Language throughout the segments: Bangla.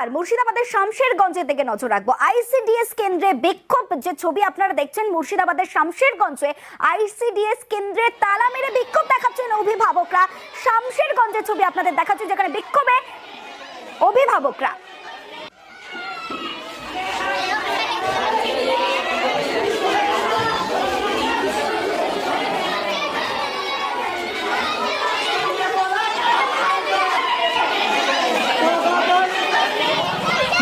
আর মুর্শিদাবাদের শামশেরগঞ্জের দিকে নজর রাখব। আইসিডিএস কেন্দ্রে বিক্ষোভ, যে ছবি আপনারা দেখছেন মুর্শিদাবাদের শামশেরগঞ্জে, আইসিডিএস কেন্দ্রে তালা মেরে বিক্ষোভ দেখাচ্ছেন অভিভাবকরা। শামশেরগঞ্জের ছবি আপনাদের দেখাচ্ছে, যেখানে বিক্ষোভে অভিভাবকরা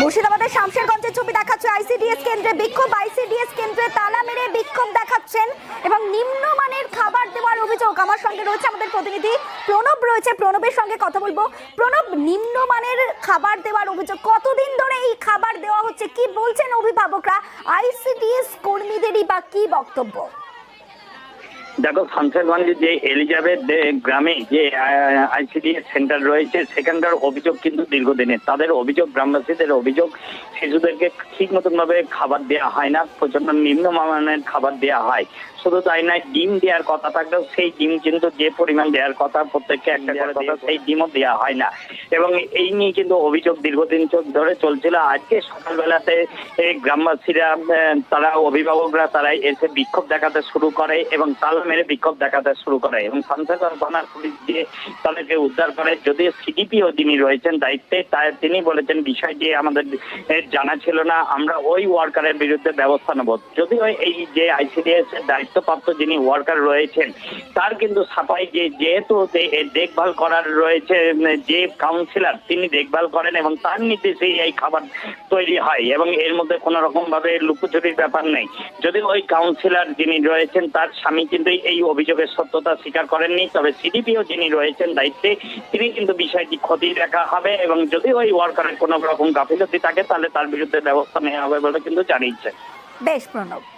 মুর্শিদাবাদের শামশেরগঞ্জের ছবি দেখাচ্ছে আইসিডিএস কেন্দ্রে বিক্ষোভ। আইসিডিএস কেন্দ্রে তালা মেরে বিক্ষোভ দেখাচ্ছেন এবং নিম্নমানের খাবার দেওয়ার অভিযোগ আমার সঙ্গে রয়েছে আমাদের প্রতিনিধি প্রণব রয়েছে। প্রণবের সঙ্গে কথা বলব। প্রণব, নিম্নমানের খাবার দেওয়ার অভিযোগ, কতদিন ধরে এই খাবার দেওয়া হচ্ছে? কি বলছেন অভিভাবকরা? আইসিডিএস কর্মীদেরই বা কি বক্তব্য? দেখো শামশেরগঞ্জে যে এলিজাবেথ গ্রামে যে আইসিডিএস সেন্টার রয়েছে সেখানকার অভিযোগ কিন্তু দীর্ঘদিনের। তাদের অভিযোগ গ্রামবাসীদের অভিযোগ শিশুদেরকে ঠিক মতন ভাবে খাবার দেওয়া হয় না প্রচণ্ড নিম্নমানের খাবার দেওয়া হয়। শুধু তাই নয় ডিম দেওয়ার কথা থাকলেও সেই ডিম কিন্তু যে পরিমাণ দেওয়ার কথা প্রত্যেককে একটা করে দেওয়া সেই ডিমও দেওয়া হয় না। এবং এই নিয়ে কিন্তু অভিযোগ দীর্ঘদিন ধরে চলছিল। আজকে সকালবেলাতে এই গ্রামবাসীরা তারা অভিভাবকরা তারা এসে বিক্ষোভ দেখাতে শুরু করে এবং তালা মেরে বিক্ষোভ দেখাতে শুরু করে এবং শামসাগর থানার পুলিশ দিয়ে তাদেরকে উদ্ধার করে। যদিও সিডিপিও যিনি রয়েছেন দায়িত্বে, তাই তিনি বলেছেন বিষয়টি আমাদের জানা ছিল না, আমরা ওই ওয়ার্কারের বিরুদ্ধে ব্যবস্থা নেব। যদিও এই যে আইসিডিএস এর দায়িত্বপ্রাপ্ত যিনি ওয়ার্কার রয়েছেন, তার কিন্তু সাফাই যে যেহেতু দেখভাল করার রয়েছে যে কাউন্সিলর তিনি দেখভাল করেন এবং তার নির্দেশেই এই খাবার তৈরি হয় এবং এর মধ্যে কোনো রকম ভাবে লুকোচুরির ব্যাপার নেই। যদি ওই কাউন্সিলর যিনি রয়েছেন, তার স্বামী কিন্তু এই অভিযোগের সত্যতা স্বীকার করেননি, তবে সিডিপিও যিনি রয়েছেন দায়িত্বে, তিনি কিন্তু বিষয়টি ক্ষতি দেখা হবে এবং যদি ওই ওয়ার্কারের কোনো রকম গাফিলতি থাকে, তাহলে তার বিরুদ্ধে ব্যবস্থা নেওয়া হবে বলে কিন্তু জানিয়েছে। বেশ প্রণব।